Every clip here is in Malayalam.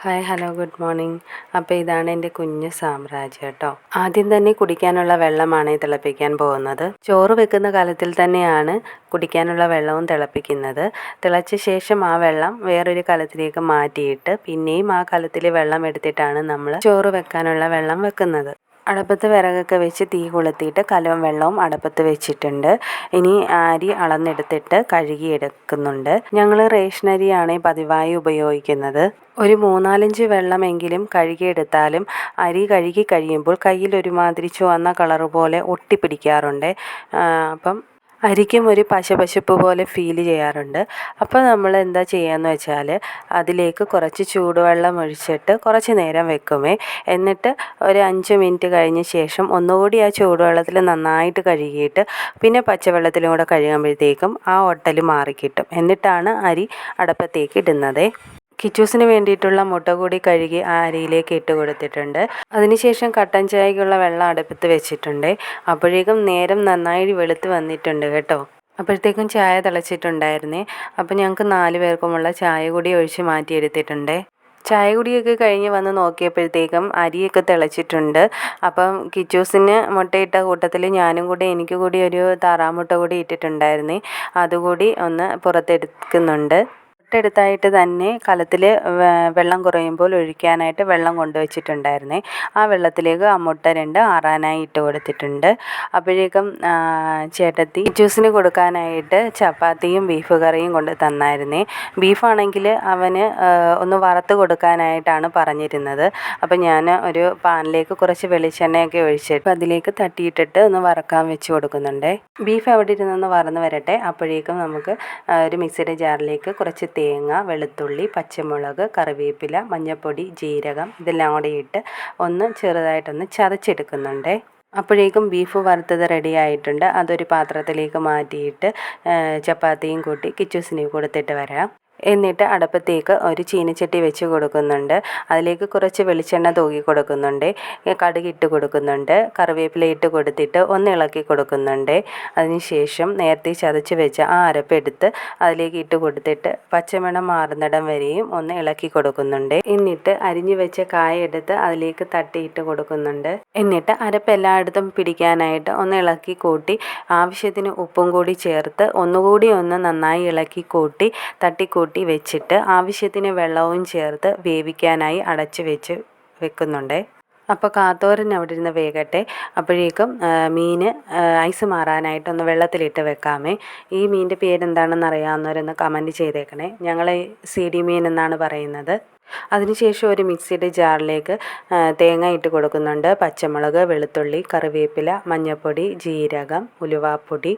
Hi hello good morning. അപ്പോൾ ഇതാണ് എന്റെ കുഞ്ഞ് സാമ്രാജ്യം കേട്ടോ. ആദ്യം തന്നെ കുടിക്കാനുള്ള വെള്ളമാണ് തിളപ്പിക്കാൻ പോകുന്നത്. ചോറ് വെക്കുന്ന കാലത്തിൽ തന്നെയാണ് കുടിക്കാനുള്ള വെള്ളവും തിളപ്പിക്കുന്നത്. തിളച്ച ശേഷം ആ വെള്ളം വേറൊരു കലത്തിലേക്ക് മാറ്റിയിട്ട് പിന്നെയും ആ കലത്തിൽ വെള്ളം എടുത്തിട്ടാണ് നമ്മൾ ചോറ് വെക്കാനുള്ള വെള്ളം വെക്കുന്നത്. അടുപ്പത്ത് വിറകൊക്കെ വെച്ച് തീ കൊളുത്തിയിട്ട് കലവും വെള്ളവും അടുപ്പത്ത് വെച്ചിട്ടുണ്ട്. ഇനി അരി അളന്നെടുത്തിട്ട് കഴുകിയെടുക്കുന്നുണ്ട്. ഞങ്ങൾ റേഷൻ അരിയാണ് പതിവായി ഉപയോഗിക്കുന്നത്. ഒരു മൂന്നാലഞ്ച് വെള്ളമെങ്കിലും കഴുകിയെടുത്താലും അരി കഴുകി കഴിയുമ്പോൾ കയ്യിൽ ഒരുമാതിരി ചുവന്ന കളറ് പോലെ ഒട്ടിപ്പിടിക്കാറുണ്ട്. അപ്പം അരിക്കും ഒരു പശപശപ്പ് പോലെ ഫീൽ ചെയ്യാറുണ്ട്. അപ്പോൾ നമ്മൾ എന്താ ചെയ്യാന്ന് വെച്ചാൽ അതിലേക്ക് കുറച്ച് ചൂടുവെള്ളം ഒഴിച്ചിട്ട് കുറച്ച് നേരം വെക്കുമേ. എന്നിട്ട് ഒരു അഞ്ച് മിനിറ്റ് കഴിഞ്ഞ ശേഷം ഒന്നുകൂടി ആ ചൂടുവെള്ളത്തിൽ നന്നായിട്ട് കഴുകിയിട്ട് പിന്നെ പച്ചവെള്ളത്തിലും കൂടെ കഴുകുമ്പോഴത്തേക്കും ആ ഒട്ടൽ മാറിക്കിട്ടും. എന്നിട്ടാണ് അരി അടപ്പത്തേക്ക് ഇടുന്നത്. കിച്ചൂസിന് വേണ്ടിയിട്ടുള്ള മുട്ട കൂടി കഴുകി ആ അരിയിലേക്ക് ഇട്ട് കൊടുത്തിട്ടുണ്ട്. അതിനുശേഷം കട്ടൻ ചായക്കുള്ള വെള്ളം അടുപ്പത്ത് വെച്ചിട്ടുണ്ട്. അപ്പോഴേക്കും നേരം നന്നായി വെളുത്ത് വന്നിട്ടുണ്ട് കേട്ടോ. അപ്പോഴത്തേക്കും ചായ തിളച്ചിട്ടുണ്ടായിരുന്നേ. അപ്പോൾ ഞങ്ങൾക്ക് നാല് പേർക്കുമുള്ള ചായ കൂടി ഒഴിച്ച് മാറ്റിയെടുത്തിട്ടുണ്ട്. ചായ കുടിയൊക്കെ കഴിഞ്ഞ് വന്ന് നോക്കിയപ്പോഴത്തേക്കും അരിയൊക്കെ തിളച്ചിട്ടുണ്ട്. അപ്പം കിച്ചൂസിന് മുട്ടയിട്ട കൂട്ടത്തിൽ ഞാനും കൂടി എനിക്ക് കൂടി ഒരു താറാമുട്ട കൂടി ഇട്ടിട്ടുണ്ടായിരുന്നേ. അതുകൂടി ഒന്ന് പുറത്തെടുക്കുന്നുണ്ട്. തൊട്ടടുത്തായിട്ട് തന്നെ കലത്തിൽ വെള്ളം കുറയുമ്പോൾ ഒഴിക്കാനായിട്ട് വെള്ളം കൊണ്ടുവച്ചിട്ടുണ്ടായിരുന്നേ. ആ വെള്ളത്തിലേക്ക് ആ മുട്ട രണ്ട് ആറാനായി ഇട്ട് കൊടുത്തിട്ടുണ്ട്. അപ്പോഴേക്കും ചേട്ടത്തി ജ്യൂസിന് കൊടുക്കാനായിട്ട് ചപ്പാത്തിയും ബീഫ് കറിയും കൊണ്ട് തന്നായിരുന്നേ. ബീഫാണെങ്കിൽ അവന് ഒന്ന് വറുത്ത് കൊടുക്കാനായിട്ടാണ് പറഞ്ഞിരുന്നത്. അപ്പം ഞാൻ ഒരു പാനിലേക്ക് കുറച്ച് വെളിച്ചെണ്ണയൊക്കെ ഒഴിച്ചിട്ട് അതിലേക്ക് തട്ടിയിട്ടിട്ട് ഒന്ന് വറക്കാൻ വെച്ച് കൊടുക്കുന്നുണ്ട്. ബീഫ് അവിടെ ഇരുന്നൊന്ന് വറന്ന് വരട്ടെ. അപ്പോഴേക്കും നമുക്ക് ഒരു മിക്സിയുടെ ജാറിലേക്ക് കുറച്ച് തേങ്ങ വെളുത്തുള്ളി പച്ചമുളക് കറിവേപ്പില മഞ്ഞൾപ്പൊടി ജീരകം ഇതെല്ലാം കൂടി ഇട്ട് ഒന്ന് ചെറുതായിട്ടൊന്ന് ചതച്ചെടുക്കുന്നുണ്ട്. അപ്പോഴേക്കും ബീഫ് വറുത്തത് റെഡി ആയിട്ടുണ്ട്. അതൊരു പാത്രത്തിലേക്ക് മാറ്റിയിട്ട് ചപ്പാത്തിയും കൂട്ടി കിച്ചൂസിന് കൊടുത്തിട്ട് വരാം. എന്നിട്ട് അടുപ്പത്തേക്ക് ഒരു ചീനച്ചട്ടി വെച്ച് കൊടുക്കുന്നുണ്ട്. അതിലേക്ക് കുറച്ച് വെളിച്ചെണ്ണ തൂകി കൊടുക്കുന്നുണ്ട്. കടുക് ഇട്ട് കൊടുക്കുന്നുണ്ട്. കറിവേപ്പില ഇട്ട് കൊടുത്തിട്ട് ഒന്ന് ഇളക്കി കൊടുക്കുന്നുണ്ട്. അതിനുശേഷം നേരത്തെ ചതച്ച് വെച്ച ആ അരപ്പെടുത്ത് അതിലേക്ക് ഇട്ട് കൊടുത്തിട്ട് പച്ചമണം മാറുന്നിടം വരെയും ഒന്ന് ഇളക്കി കൊടുക്കുന്നുണ്ട്. എന്നിട്ട് അരിഞ്ഞു വെച്ച കായ എടുത്ത് അതിലേക്ക് തട്ടിയിട്ട് കൊടുക്കുന്നുണ്ട്. എന്നിട്ട് അരപ്പ് എല്ലായിടത്തും പിടിക്കാനായിട്ട് ഒന്ന് ഇളക്കി കൂട്ടി ആവശ്യത്തിന് ഉപ്പും കൂടി ചേർത്ത് ഒന്നുകൂടി ഒന്ന് നന്നായി ഇളക്കി കൂട്ടി തട്ടിക്കൂട്ടി കൂട്ടി വെച്ചിട്ട് ആവശ്യത്തിന് വെള്ളവും ചേർത്ത് വേവിക്കാനായി അടച്ച് വെച്ച് വെക്കുന്നുണ്ട്. അപ്പോൾ കാത്തോരൻ അവിടെ ഇരുന്ന് വേകട്ടെ. അപ്പോഴേക്കും മീൻ ഐസ് മാറാനായിട്ടൊന്ന് വെള്ളത്തിലിട്ട് വെക്കാമേ. ഈ മീനിന്റെ പേരെന്താണെന്ന് അറിയാവുന്നവരൊന്ന് കമന്റ് ചെയ്തേക്കണേ. ഞങ്ങൾ സി ഡി മീൻ എന്നാണ് പറയുന്നത്. അതിനുശേഷം ഒരു മിക്സിയുടെ ജാറിലേക്ക് തേങ്ങ ഇട്ട് കൊടുക്കുന്നുണ്ട്. പച്ചമുളക് വെളുത്തുള്ളി കറിവേപ്പില മഞ്ഞൾപ്പൊടി ജീരകം ഉലുവാപ്പൊടി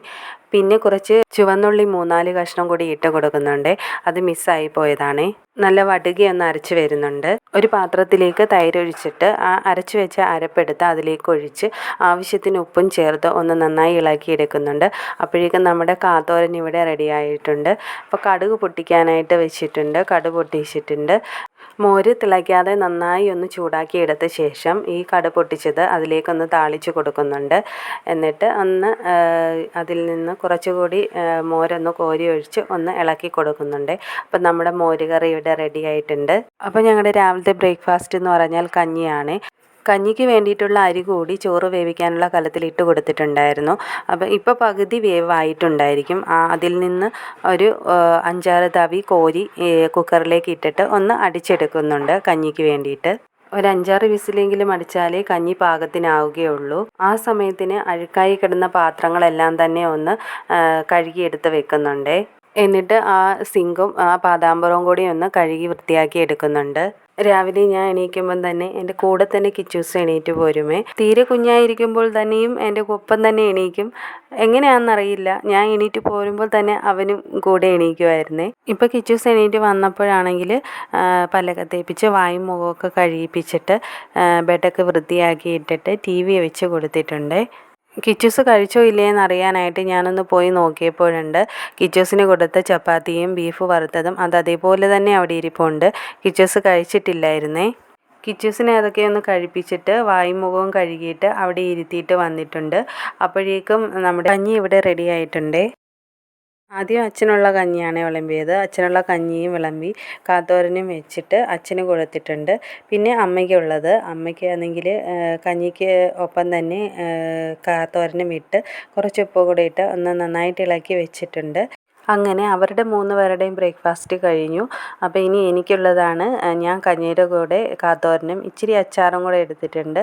പിന്നെ കുറച്ച് ചുവന്നുള്ളി മൂന്നാൽ കഷ്ണം കൂടി ഇട്ട് കൊടുക്കുന്നുണ്ട്. അത് മിസ്സായി പോയതാണ്. നല്ല വടുകയൊന്ന് അരച്ച് വരുന്നുണ്ട്. ഒരു പാത്രത്തിലേക്ക് തൈരൊഴിച്ചിട്ട് ആ അരച്ച് വെച്ച അരപ്പെടുത്ത് അതിലേക്ക് ഒഴിച്ച് ആവശ്യത്തിന് ഉപ്പും ചേർത്ത് ഒന്ന് നന്നായി ഇളക്കി ഇളക്കിയെടുക്കുന്നുണ്ട് അപ്പോഴേക്കും നമ്മുടെ കാത്തോരൻ ഇവിടെ റെഡി ആയിട്ടുണ്ട്. അപ്പോൾ കടുക് പൊട്ടിക്കാനായിട്ട് വെച്ചിട്ടുണ്ട്. കടുക് പൊട്ടിച്ചിട്ടുണ്ട്. മോര് തിളയ്ക്കാതെ നന്നായി ഒന്ന് ചൂടാക്കി എടുത്ത ശേഷം ഈ കട പൊട്ടിച്ചത് അതിലേക്കൊന്ന് താളിച്ച് കൊടുക്കുന്നുണ്ട്. എന്നിട്ട് ഒന്ന് അതിൽ നിന്ന് കുറച്ചുകൂടി മോരൊന്ന് കോരി ഒഴിച്ച് ഒന്ന് ഇളക്കി കൊടുക്കുന്നുണ്ട്. അപ്പം നമ്മുടെ മോര് കറി ഇവിടെ റെഡി ആയിട്ടുണ്ട്. അപ്പോൾ ഞങ്ങളുടെ രാവിലത്തെ ബ്രേക്ക്ഫാസ്റ്റ് എന്ന് പറഞ്ഞാൽ കഞ്ഞിയാണ്. കഞ്ഞിക്ക് വേണ്ടിയിട്ടുള്ള അരി കൂടി ചോറ് വേവിക്കാനുള്ള കലത്തിൽ ഇട്ട് കൊടുത്തിട്ടുണ്ടായിരുന്നു. അപ്പം ഇപ്പോൾ പകുതി വേവായിട്ടുണ്ടായിരിക്കും. അതിൽ നിന്ന് ഒരു അഞ്ചാറ് തവി കോരി കുക്കറിലേക്ക് ഇട്ടിട്ട് ഒന്ന് അടിച്ചെടുക്കുന്നുണ്ട് കഞ്ഞിക്ക് വേണ്ടിയിട്ട്. ഒരു അഞ്ചാറ് വിസിലെങ്കിലും അടിച്ചാലേ കഞ്ഞി പാകത്തിനാവുകയുള്ളൂ. ആ സമയത്തിന് അഴുക്കായി കിടന്ന പാത്രങ്ങളെല്ലാം തന്നെ ഒന്ന് കഴുകിയെടുത്ത് വെക്കുന്നുണ്ട്. എന്നിട്ട് ആ സിങ്കും ആ പാതാമ്പറവും കൂടി ഒന്ന് കഴുകി വൃത്തിയാക്കി എടുക്കുന്നുണ്ട്. രാവിലെ ഞാൻ എണീക്കുമ്പം തന്നെ എന്റെ കൂടെ തന്നെ കിച്ചൂസ് എണീറ്റ് പോരുമേ. തീരെ കുഞ്ഞായിരിക്കുമ്പോൾ തന്നെയും എന്റെ ഒപ്പം തന്നെ എണീക്കും. എങ്ങനെയാണെന്നറിയില്ല. ഞാൻ എണീറ്റ് പോരുമ്പോൾ തന്നെ അവനും കൂടെ എണീക്കുമായിരുന്നേ ഇപ്പോൾ കിച്ചൂസ് എണീറ്റ് വന്നപ്പോഴാണെങ്കിൽ പല്ലൊക്കെ തേപ്പിച്ച് വായും മുഖമൊക്കെ കഴുകിപ്പിച്ചിട്ട് ബെഡൊക്കെ വൃത്തിയാക്കി ഇട്ടിട്ട് ടി വി വെച്ച് കൊടുത്തിട്ടുണ്ട്. കിച്ചൂസ് കഴിച്ചോ ഇല്ലേ അറിയാനായിട്ട് ഞാനൊന്ന് പോയി നോക്കിയപ്പോഴുണ്ട്. കിച്ചൂസിന് കൊടുത്ത ചപ്പാത്തിയും ബീഫ് വറുത്തതും അത് അതേപോലെ തന്നെ അവിടെ ഇരിപ്പുണ്ട്. കിച്ചൂസ് കഴിച്ചിട്ടില്ലായിരുന്നേ. കിച്ചൂസിനെ അതൊക്കെ ഒന്ന് കഴിപ്പിച്ചിട്ട് വായും മുഖവും കഴുകിയിട്ട് അവിടെ ഇരുത്തിയിട്ട് വന്നിട്ടുണ്ട്. അപ്പോഴേക്കും നമ്മുടെ കഞ്ഞി ഇവിടെ റെഡി ആയിട്ടുണ്ട്. ആദ്യം അച്ഛനുള്ള കഞ്ഞിയാണ് വിളമ്പിയത്. അച്ഛനുള്ള കഞ്ഞിയും വിളമ്പി കാത്തോരനും വെച്ചിട്ട് അച്ഛന് കൊടുത്തിട്ടുണ്ട്. പിന്നെ അമ്മയ്ക്കുള്ളത്. അമ്മയ്ക്ക് ആണെങ്കിൽ കഞ്ഞിക്ക് ഒപ്പം തന്നെ കാത്തോരനും ഇട്ട് കുറച്ച് ഉപ്പ് കൂടി ഇട്ട് ഒന്ന് നന്നായിട്ട് ഇളക്കി വെച്ചിട്ടുണ്ട്. അങ്ങനെ അവരുടെ മൂന്ന് പേരുടെയും ബ്രേക്ക്ഫാസ്റ്റ് കഴിഞ്ഞു. അപ്പോൾ ഇനി എനിക്കുള്ളതാണ് ഞാൻ കഞ്ഞിയുടെ കൂടെ കാത്തോരനും ഇച്ചിരി അച്ചാറും കൂടെ എടുത്തിട്ടുണ്ട്.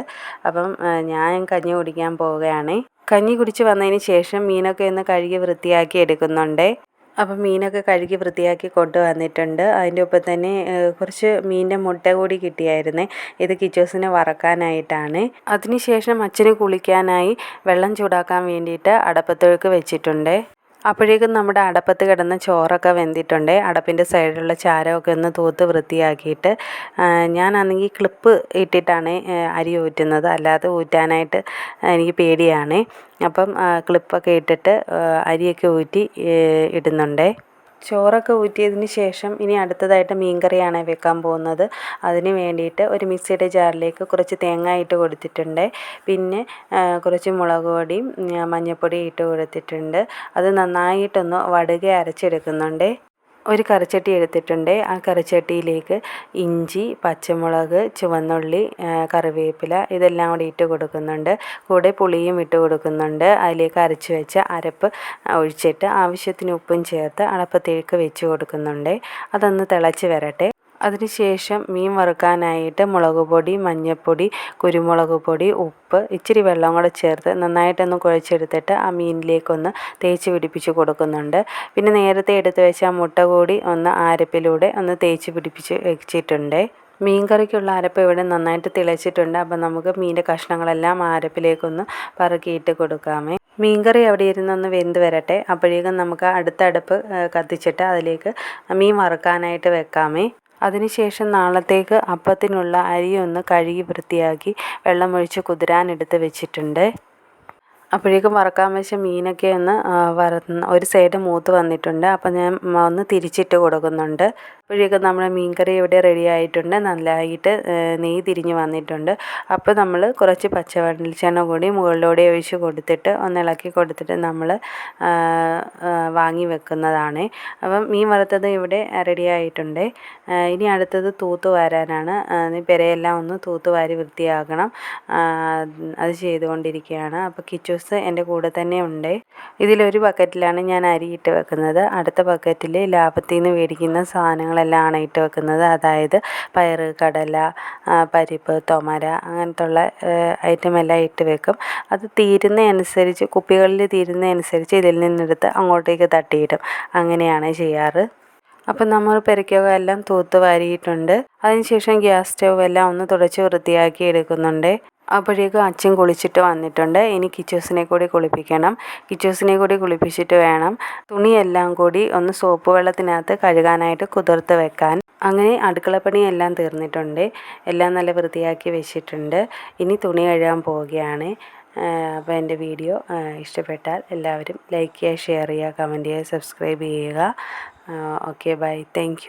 അപ്പം ഞാൻ കഞ്ഞി കുടിക്കാൻ പോവുകയാണ്. കഞ്ഞി കുടിച്ച് വന്നതിന് ശേഷം മീനൊക്കെ ഒന്ന് കഴുകി വൃത്തിയാക്കി എടുക്കുന്നുണ്ട്. അപ്പം മീനൊക്കെ കഴുകി വൃത്തിയാക്കി കൊണ്ടുവന്നിട്ടുണ്ട്. അതിന്റെ ഒപ്പം തന്നെ കുറച്ച് മീനിന്റെ മുട്ട കൂടി കിട്ടിയായിരുന്നേ. ഇത് കിച്ചോസിനെ വറക്കാനായിട്ടാണ്. അതിനുശേഷം അച്ഛന് കുളിക്കാനായി വെള്ളം ചൂടാക്കാൻ വേണ്ടിയിട്ട് അടപ്പത്തൊഴുക്ക് വെച്ചിട്ടുണ്ട്. അപ്പോഴേക്കും നമ്മുടെ അടപ്പത്ത് കിടന്ന ചോറൊക്കെ വെന്തിട്ടുണ്ട്. അടപ്പിന്റെ സൈഡിലുള്ള ചാരമൊക്കെ ഒന്ന് തൂത്ത് വൃത്തിയാക്കിയിട്ട് ഞാനാണെങ്കിൽ ക്ലിപ്പ് ഇട്ടിട്ടാണ് അരി ഊറ്റുന്നത്. അല്ലാതെ ഊറ്റാനായിട്ട് എനിക്ക് പേടിയാണ്. അപ്പം ക്ലിപ്പൊക്കെ ഇട്ടിട്ട് അരിയൊക്കെ ഊറ്റി ഇടുന്നുണ്ട്. ചോറൊക്കെ ഊറ്റിയതിന് ശേഷം ഇനി അടുത്തതായിട്ട് മീൻകറിയാണ് വെക്കാൻ പോകുന്നത്. അതിന് വേണ്ടിയിട്ട് ഒരു മിക്സിയുടെ ജാറിലേക്ക് കുറച്ച് തേങ്ങ ഇട്ട് കൊടുത്തിട്ടുണ്ട്. പിന്നെ കുറച്ച് മുളക് പൊടിയും മഞ്ഞൾപ്പൊടിയും ഇട്ട് കൊടുത്തിട്ടുണ്ട്. അത് നന്നായിട്ടൊന്ന് വടുക അരച്ചെടുക്കുന്നുണ്ട്. ഒരു കറിച്ചട്ടി എടുത്തിട്ടുണ്ട്. ആ കറിച്ചട്ടിയിലേക്ക് ഇഞ്ചി പച്ചമുളക് ചുവന്നുള്ളി കറിവേപ്പില ഇതെല്ലാം കൂടി ഇട്ട് കൊടുക്കുന്നുണ്ട്. കൂടെ പുളിയും ഇട്ട് കൊടുക്കുന്നുണ്ട്. അതിലേക്ക് അരച്ച് വെച്ച അരപ്പ് ഒഴിച്ചിട്ട് ആവശ്യത്തിന് ഉപ്പും ചേർത്ത് അടപ്പത്തേക്ക് വെച്ച് കൊടുക്കുന്നുണ്ട്. അതൊന്ന് തിളച്ച് വരട്ടെ. അതിനുശേഷം മീൻ വറുക്കാനായിട്ട് മുളക് പൊടി മഞ്ഞൾപ്പൊടി കുരുമുളക് പൊടി ഉപ്പ് ഇച്ചിരി വെള്ളം കൂടെ ചേർത്ത് നന്നായിട്ടൊന്ന് കുഴച്ചെടുത്തിട്ട് ആ മീനിലേക്കൊന്ന് തേച്ച് പിടിപ്പിച്ച് കൊടുക്കുന്നുണ്ട്. പിന്നെ നേരത്തെ എടുത്ത് വെച്ച ആ മുട്ട കൂടി ഒന്ന് ആരപ്പിലൂടെ ഒന്ന് തേച്ച് പിടിപ്പിച്ച് വെച്ചിട്ടുണ്ട്. മീൻ കറിക്കുള്ള അരപ്പ് ഇവിടെ നന്നായിട്ട് തിളച്ചിട്ടുണ്ട്. അപ്പം നമുക്ക് മീന്റെ കഷ്ണങ്ങളെല്ലാം അരപ്പിലേക്കൊന്ന് പറക്കിയിട്ട് കൊടുക്കാമേ. മീൻകറി അവിടെ ഇരുന്നൊന്ന് വെന്ത് വരട്ടെ. അപ്പോഴേക്കും നമുക്ക് അടുത്ത അടുപ്പ് കത്തിച്ചിട്ട് അതിലേക്ക് മീൻ വറുക്കാനായിട്ട് വെക്കാമേ. അതിനുശേഷം നാളത്തേക്ക് അപ്പത്തിനുള്ള അരി ഒന്ന് കഴുകി വൃത്തിയാക്കി വെള്ളമൊഴിച്ച് കുതിരാനെടുത്ത് വെച്ചിട്ടുണ്ട്. അപ്പോഴേക്കും വറക്കാൻ വെച്ച മീനൊക്കെ ഒന്ന് വറ ഒരു സൈഡ് മൂത്ത് വന്നിട്ടുണ്ട്. അപ്പം ഞാൻ ഒന്ന് തിരിച്ചിട്ട് കൊടുക്കുന്നുണ്ട്. അപ്പോഴേക്കും നമ്മുടെ മീൻകറി ഇവിടെ റെഡി ആയിട്ടുണ്ട്. നല്ലതായിട്ട് നെയ്യ് തിരിഞ്ഞ് വന്നിട്ടുണ്ട്. അപ്പോൾ നമ്മൾ കുറച്ച് പച്ച വെളിച്ചെണ്ണ കൂടി മുകളിലൂടെ ഒഴിച്ച് കൊടുത്തിട്ട് ഒന്ന് ഇളക്കി കൊടുത്തിട്ട് നമ്മൾ വാങ്ങി വെക്കുന്നതാണ്. അപ്പം മീൻ വറുത്തത് ഇവിടെ റെഡി ആയിട്ടുണ്ട്. ഇനി അടുത്തത് തൂത്ത് വാരാനാണ്. പെരയെല്ലാം ഒന്ന് തൂത്ത് വാരി വൃത്തിയാക്കണം. അത് ചെയ്തുകൊണ്ടിരിക്കുകയാണ്. അപ്പോൾ കിച്ചൂസ് എന്റെ കൂടെ തന്നെ ഉണ്ട്. ഇതിലൊരു ബക്കറ്റിലാണ് ഞാൻ അരി ഇട്ട് വെക്കുന്നത്. അടുത്ത ബക്കറ്റിൽ ലാഭത്തിൽ നിന്ന് മേടിക്കുന്ന സാധനങ്ങളെല്ലാം ഇട്ട് വെക്കുന്നത്. അതായത് പയർ കടല പരിപ്പ് തൊമര അങ്ങനത്തുള്ള ഐറ്റം എല്ലാം ഇട്ട് വെക്കും. അത് തീരുന്ന അനുസരിച്ച് കുപ്പികളിൽ തീരുന്ന അനുസരിച്ച് ഇതിൽ നിന്നെടുത്ത് അങ്ങോട്ടേക്ക് തട്ടിയിടും. അങ്ങനെയാണ് ചെയ്യാറ്. അപ്പം നമ്മൾ പെരയ്ക്കൊക്കെ എല്ലാം തൂത്ത് വാരിയിട്ടുണ്ട്. അതിനുശേഷം ഗ്യാസ് സ്റ്റൗ എല്ലാം ഒന്ന് തുടച്ച് വൃത്തിയാക്കി എടുക്കുന്നുണ്ട്. അപ്പോഴേക്കും അച്ഛൻ കുളിച്ചിട്ട് വന്നിട്ടുണ്ട്. ഇനി കിച്ചേഴ്സിനെ കൂടി കുളിപ്പിക്കണം. കിച്ചേഴ്സിനെ കൂടി കുളിപ്പിച്ചിട്ട് വേണം തുണിയെല്ലാം കൂടി ഒന്ന് സോപ്പ് വെള്ളത്തിനകത്ത് കഴുകാനായിട്ട് കുതിർത്ത് വെക്കാൻ. അങ്ങനെ അടുക്കളപ്പണിയെല്ലാം തീർന്നിട്ടുണ്ട്. എല്ലാം നല്ല വൃത്തിയാക്കി വെച്ചിട്ടുണ്ട്. ഇനി തുണി കഴുകാൻ പോവുകയാണ്. അപ്പോൾ എന്റെ വീഡിയോ ഇഷ്ടപ്പെട്ടാൽ എല്ലാവരും ലൈക്ക് ചെയ്യുക ഷെയർ ചെയ്യുക കമന്റ് ചെയ്യുക സബ്സ്ക്രൈബ് ചെയ്യുക. Okay bye. താങ്ക്